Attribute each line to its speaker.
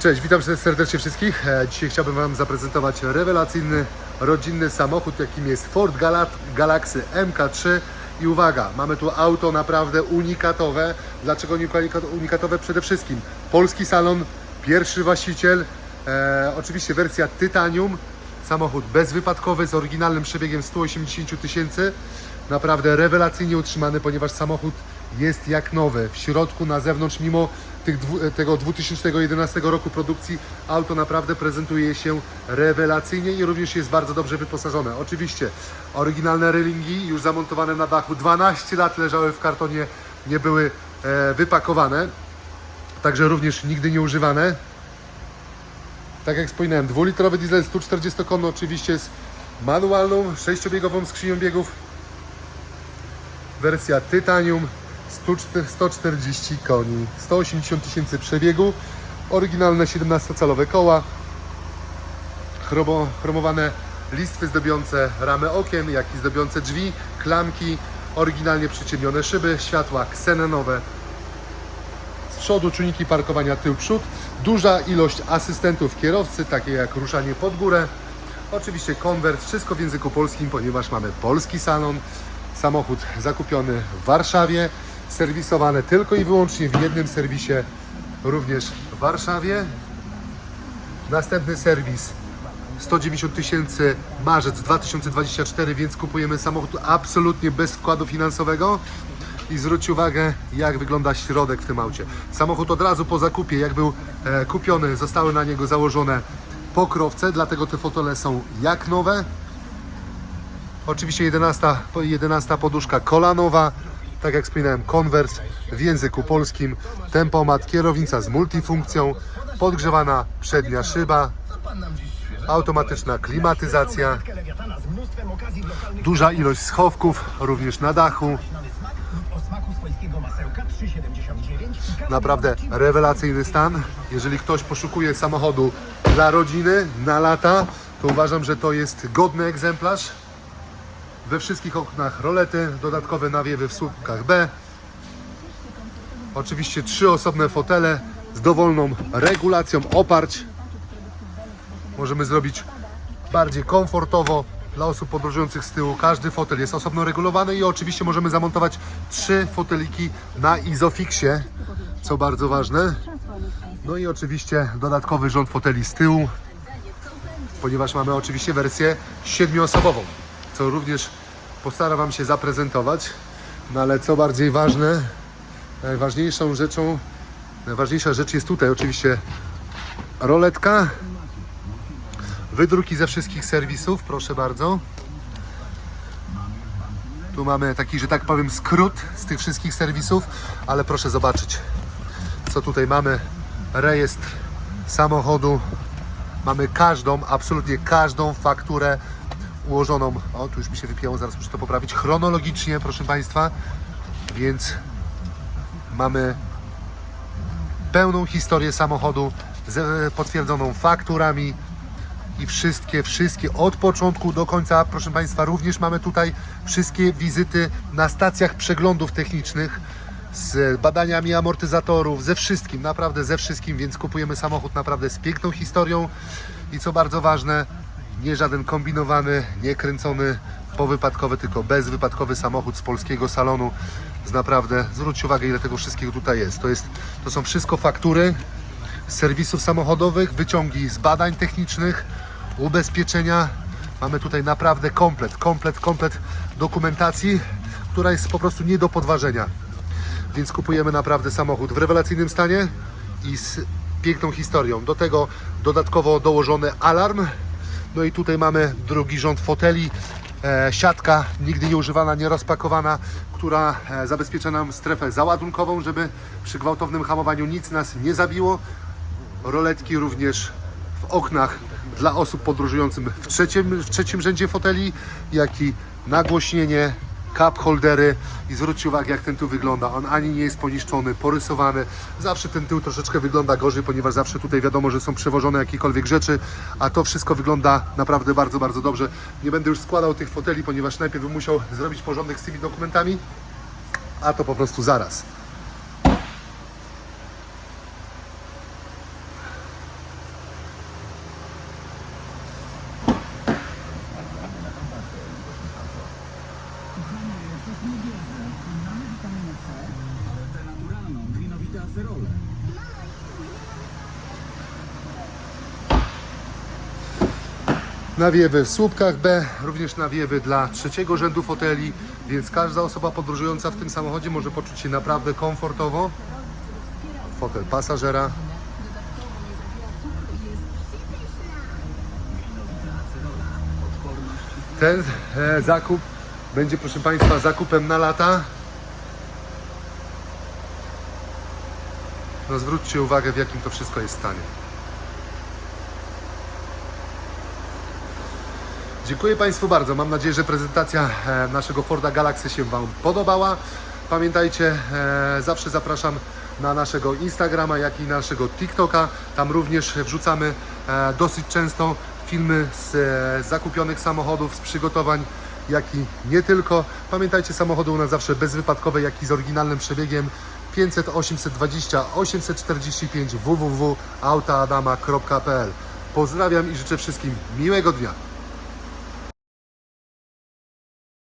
Speaker 1: Cześć, witam serdecznie wszystkich. E, Dzisiaj chciałbym Wam zaprezentować rewelacyjny, rodzinny samochód, jakim jest Ford Gala- Galaxy MK3. I uwaga, mamy tu auto naprawdę unikatowe. Dlaczego unika- unikatowe? Przede wszystkim polski salon, pierwszy właściciel, e, oczywiście wersja Titanium, samochód bezwypadkowy z oryginalnym przebiegiem 180 000 tysięcy. Naprawdę rewelacyjnie utrzymany, ponieważ samochód jest jak nowy. W środku, na zewnątrz, mimo tych, tego 2011 roku produkcji, auto naprawdę prezentuje się rewelacyjnie i również jest bardzo dobrze wyposażone. Oczywiście oryginalne railingi już zamontowane na dachu 12 lat leżały w kartonie, nie były e, wypakowane. Także również nigdy nie używane. Tak jak wspominałem, dwulitrowy diesel 140 konny oczywiście z manualną, sześciobiegową skrzynią biegów. Wersja Titanium 104 140 koni, 180 tysięcy przebiegu, oryginalne 17-calowe koła, chromo, chromowane listwy zdobiące ramy okien, jak i zdobiące drzwi, klamki, oryginalnie przyciemnione szyby, światła ksenonowe, z przodu czujniki parkowania tył przód, duża ilość asystentów kierowcy, takie jak ruszanie pod górę, oczywiście konwert, wszystko w języku polskim, ponieważ mamy polski salon, samochód zakupiony w Warszawie, serwisowany tylko i wyłącznie w jednym serwisie, również w Warszawie. Następny serwis 190 tysięcy marzec 2024, więc kupujemy samochód absolutnie bez wkładu finansowego. I zwróć uwagę, jak wygląda środek w tym aucie. Samochód od razu po zakupie, jak był e, kupiony, zostały na niego założone pokrowce, dlatego te fotele są jak nowe. Oczywiście 11, po- 11 poduszka kolanowa, tak jak wspominałem, konwers w języku polskim, tempomat, kierownica z multifunkcją, podgrzewana przednia szyba, automatyczna klimatyzacja, duża ilość schowków również na dachu. Naprawdę rewelacyjny stan. Jeżeli ktoś poszukuje samochodu dla rodziny na lata, to uważam, że to jest godny egzemplarz. We wszystkich oknach rolety, dodatkowe nawiewy w słupkach B. Oczywiście trzy osobne fotele z dowolną regulacją oparć. Możemy zrobić bardziej komfortowo dla osób podróżujących z tyłu. Każdy fotel jest osobno regulowany i oczywiście możemy zamontować trzy foteliki na Isofixie, co bardzo ważne. No i oczywiście dodatkowy rząd foteli z tyłu, ponieważ mamy oczywiście wersję siedmioosobową, co również postaram Wam się zaprezentować. No ale co bardziej ważne, najważniejszą rzeczą, najważniejsza rzecz jest tutaj oczywiście roletka, Wydruki ze wszystkich serwisów, proszę bardzo. Tu mamy taki, że tak powiem, skrót z tych wszystkich serwisów, ale proszę zobaczyć, co tutaj mamy. Rejestr samochodu. Mamy każdą, absolutnie każdą fakturę ułożoną. O, tu już mi się wypięło, zaraz muszę to poprawić. Chronologicznie, proszę Państwa. Więc mamy pełną historię samochodu z potwierdzoną fakturami, i wszystkie, wszystkie od początku do końca, proszę Państwa, również mamy tutaj wszystkie wizyty na stacjach przeglądów technicznych z badaniami amortyzatorów, ze wszystkim, naprawdę ze wszystkim, więc kupujemy samochód naprawdę z piękną historią i co bardzo ważne, nie żaden kombinowany, nie kręcony powypadkowy, tylko bezwypadkowy samochód z polskiego salonu. Z naprawdę, zwróćcie uwagę ile tego wszystkiego tutaj jest. To, jest, to są wszystko faktury, z serwisów samochodowych, wyciągi z badań technicznych, ubezpieczenia. Mamy tutaj naprawdę komplet, komplet, komplet dokumentacji, która jest po prostu nie do podważenia. Więc kupujemy naprawdę samochód w rewelacyjnym stanie i z piękną historią. Do tego dodatkowo dołożony alarm. No i tutaj mamy drugi rząd foteli, e, siatka nigdy nie używana, nie rozpakowana, która e, zabezpiecza nam strefę załadunkową, żeby przy gwałtownym hamowaniu nic nas nie zabiło. Roletki również w oknach dla osób podróżujących w trzecim, w trzecim rzędzie foteli, jak i nagłośnienie, cup holdery i zwróćcie uwagę jak ten tył wygląda. On ani nie jest poniszczony, porysowany. Zawsze ten tył troszeczkę wygląda gorzej, ponieważ zawsze tutaj wiadomo, że są przewożone jakiekolwiek rzeczy, a to wszystko wygląda naprawdę bardzo, bardzo dobrze. Nie będę już składał tych foteli, ponieważ najpierw bym musiał zrobić porządek z tymi dokumentami, a to po prostu zaraz. Nawiewy w słupkach B, również nawiewy dla trzeciego rzędu foteli, więc każda osoba podróżująca w tym samochodzie może poczuć się naprawdę komfortowo. Fotel pasażera. Ten e, zakup będzie, proszę Państwa, zakupem na lata. No zwróćcie uwagę, w jakim to wszystko jest stanie. Dziękuję Państwu bardzo. Mam nadzieję, że prezentacja e, naszego Forda Galaxy się Wam podobała. Pamiętajcie, e, zawsze zapraszam na naszego Instagrama, jak i naszego TikToka. Tam również wrzucamy e, dosyć często filmy z zakupionych samochodów, z przygotowań, jak i nie tylko. Pamiętajcie, samochody u nas zawsze bezwypadkowe, jak i z oryginalnym przebiegiem 500 820 845 www.autaadama.pl Pozdrawiam i życzę wszystkim miłego dnia.